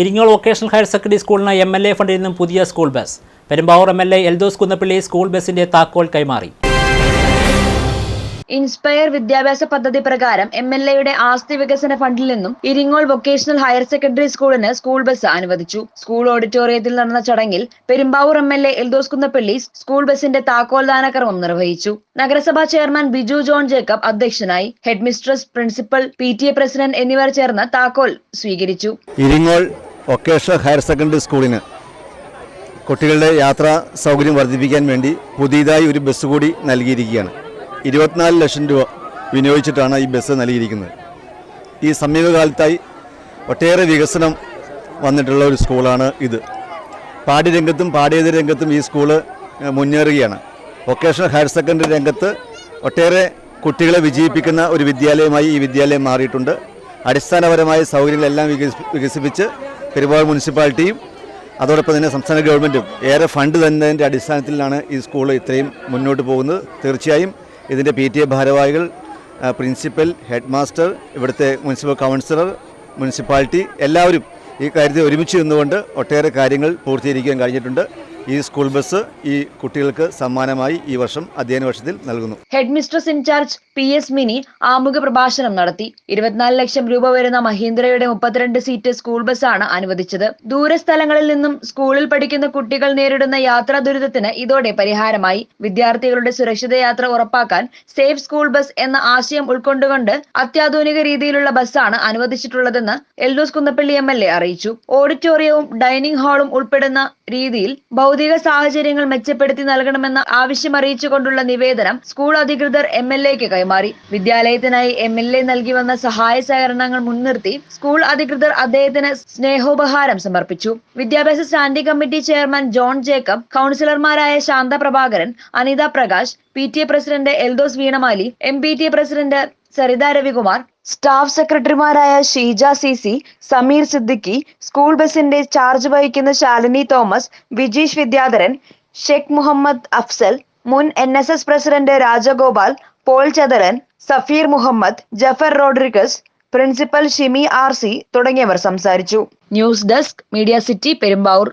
Iringole vocational higher secondary സ്കൂളിന് M L A ഫണ്ടിൽ നിന്നും പുതിയ school bus. Perumbavoor M L A Eldhose Kunnappilly school ബസിന്റെ താക്കോൽ കൈമാറി. ഇൻസ്പയർ വിദ്യാഭ്യാസ പദ്ധതി പ്രകാരം എം എൽ എയുടെ ആസ്തി വികസന ഫണ്ടിൽ നിന്നും ഇരിങ്ങോൾ വൊക്കേഷണൽ ഹയർ സെക്കൻഡറി സ്കൂളിന് സ്കൂൾ ബസ് അനുവദിച്ചു. സ്കൂൾ ഓഡിറ്റോറിയത്തിൽ നടന്ന ചടങ്ങിൽ Perumbavoor M L A Eldhose Kunnappilly school ബസിന്റെ താക്കോൽദാന കർമ്മം നിർവഹിച്ചു. നഗരസഭാ ചെയർമാൻ ബിജു ജോൺ ജേക്കബ് അധ്യക്ഷനായി headmistress principal P T A president എന്നിവർ ചേർന്ന് താക്കോൽ സ്വീകരിച്ചു. ഇരിങ്ങോൾ വൊക്കേഷണൽ ഹയർ സെക്കൻഡറി സ്കൂളിന് കുട്ടികളുടെ യാത്രാ സൗകര്യം വർദ്ധിപ്പിക്കാൻ വേണ്ടി പുതിയതായി ഒരു ബസ് കൂടി നൽകിയിരിക്കുകയാണ്. ഇരുപത്തിനാല് ലക്ഷം രൂപ വിനിയോഗിച്ചിട്ടാണ് ഈ ബസ് നൽകിയിരിക്കുന്നത്. ഈ സമീപകാലത്തായി ഒട്ടേറെ വികസനം വന്നിട്ടുള്ള ഒരു സ്കൂളാണ് ഇത്. പാഠ്യരംഗത്തും പാഠ്യേതര രംഗത്തും ഈ സ്കൂൾ മുന്നേറുകയാണ്. വൊക്കേഷണൽ ഹയർ സെക്കൻഡറി രംഗത്ത് ഒട്ടേറെ കുട്ടികളെ വിജയിപ്പിക്കുന്ന ഒരു വിദ്യാലയമായി ഈ വിദ്യാലയം മാറിയിട്ടുണ്ട്. അടിസ്ഥാനപരമായ സൗകര്യങ്ങളെല്ലാം വികസി- വികസിപ്പിച്ച് പെരുമ്പാവൂർ മുനിസിപ്പാലിറ്റിയും അതോടൊപ്പം തന്നെ സംസ്ഥാന ഗവൺമെന്റും ഏറെ ഫണ്ട് തന്നതിന്റെ അടിസ്ഥാനത്തിലാണ് ഈ സ്കൂൾ ഇത്രയും മുന്നോട്ട് പോകുന്നത്. തീർച്ചയായും ഇതിന്റെ പി ടി എ ഭാരവാഹികൾ പ്രിൻസിപ്പൽ ഹെഡ് മാസ്റ്റർ ഇവിടുത്തെ മുനിസിപ്പൽ കൗൺസിലർ മുനിസിപ്പാലിറ്റി എല്ലാവരും ഈ കാര്യത്തിൽ ഒരുമിച്ച് നിന്നുകൊണ്ട് ഒട്ടേറെ കാര്യങ്ങൾ പൂർത്തീകരിക്കാൻ കഴിഞ്ഞിട്ടുണ്ട്. ഈ സ്കൂൾ ബസ് ഈ കുട്ടികൾക്ക് സമ്മാനമായി ഈ വർഷം അധ്യയന വർഷത്തിൽ നൽകുന്നു. Head mistress incharge P S Mini ആമുഖ പ്രഭാഷണം നടത്തി. ഇരുപത്തിനാല് ലക്ഷം രൂപ വരുന്ന മഹീന്ദ്രയുടെ മുപ്പത്തിരണ്ട് സീറ്റ് സ്കൂൾ ബസ്സാണ് അനുവദിച്ചത്. ദൂരസ്ഥലങ്ങളിൽ നിന്നും സ്കൂളിൽ പഠിക്കുന്ന കുട്ടികൾ നേരിടുന്ന യാത്രാ ദുരിതത്തിന് ഇതോടെ പരിഹാരമായി. വിദ്യാർത്ഥികളുടെ സുരക്ഷിത യാത്ര ഉറപ്പാക്കാൻ സേഫ് സ്കൂൾ ബസ് എന്ന ആശയം ഉൾക്കൊണ്ടുകൊണ്ട് അത്യാധുനിക രീതിയിലുള്ള ബസ്സാണ് അനുവദിച്ചിട്ടുള്ളതെന്ന് എൽദോസ് കുന്നപ്പള്ളി എ അറിയിച്ചു. ഓഡിറ്റോറിയവും ഡൈനിങ് ഹാളും ഉൾപ്പെടുന്ന രീതിയിൽ ഭൗതിക സാഹചര്യങ്ങൾ മെച്ചപ്പെടുത്തി നൽകണമെന്ന ആവശ്യം അറിയിച്ചുകൊണ്ടുള്ള നിവേദനം സ്കൂൾ അധികൃതർ എം എൽ എക്ക് കൈമാറി. വിദ്യാലയത്തിനായി എം എൽ എ നൽകി വന്ന സഹായ സഹകരണങ്ങൾ മുൻനിർത്തി സ്കൂൾ അധികൃതർ അദ്ദേഹത്തിന് സ്നേഹോപഹാരം സമർപ്പിച്ചു. വിദ്യാഭ്യാസ standing committee chairman John Jacob കൗൺസിലർമാരായ Shantha Prabhakaran Anitha Prakash P T A president Eldhose Veenamali M P T A president Saritha Ravikumar staff സെക്രട്ടറിമാരായ Sheeja C C Sameer Siddiqui school ബസിന്റെ ചാർജ് വഹിക്കുന്ന ശാലിനി തോമസ് വിജീഷ് വിദ്യാധരൻ ഷെഖ് മുഹമ്മദ് അഫ്സൽ മുൻ N S S president Rajagopal Paul Chatharan Safeer Muhammad Jafar Rodrigues principal Shimi R C തുടങ്ങിയവർ സംസാരിച്ചു. News desk media city Perumbavoor.